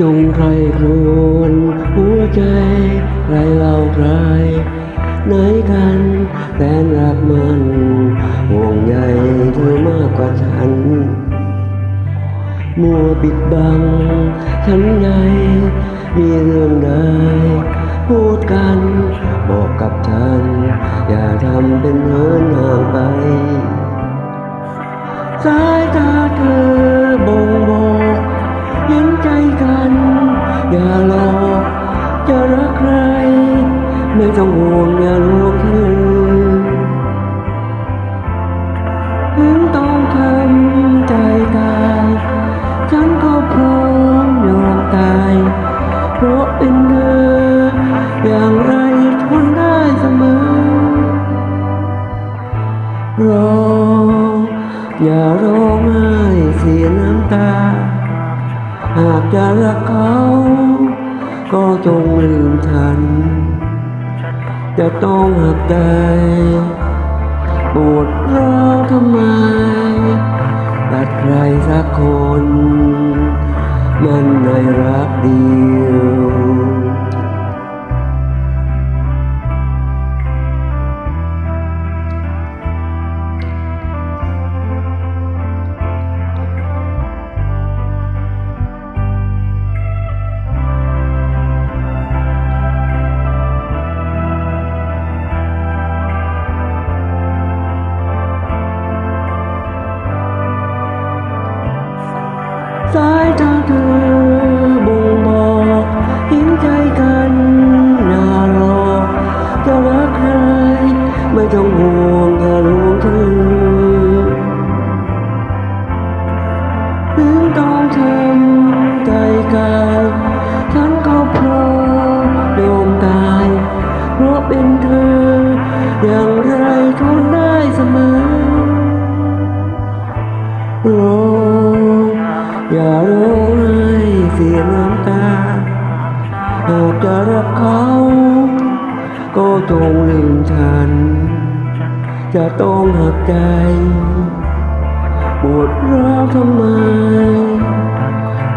จงใครครวญหัวใจใครเล่าใครไหนกันแสนรักมันห่วงใยเธอมากกว่าฉัน มัวปิดบังฉันไงมีเรื่องใดพูดกันบอกกับฉัน อย่าทำเป็นเหินห่างไปสาย ต้องห่วงอย่าลวงเธอถึงต้องทำใจตายฉันก็พร้อมยอมตาย เพราะเป็นเธออย่างไรทนได้เสมอรออย่าร้องไห้เสียน้ำตา หากจะรักเขา ก็จงลืมฉัน จะต้องหักใจปวดร้าวทำไมตัดใครสักคน มันในรักเดียว สายตาเธอบ่งบอกเห็นใจกันอย่าหลอกจะรักใครไม่ต้องห่วงอย่าลวงเธอถึงต้องทำใจกายฉันก็พร้อมยอมตายเพราะเป็นเธอ อย่างไรทนได้เสมอร้อง อย่าร้องไห้เสียน้ำตาหากจะรักเขา ก็จงลืมฉัน จะต้องหักใจปวดร้าวทำไม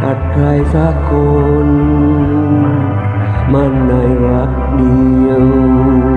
ตัดใครสักคน มันในรักเดียว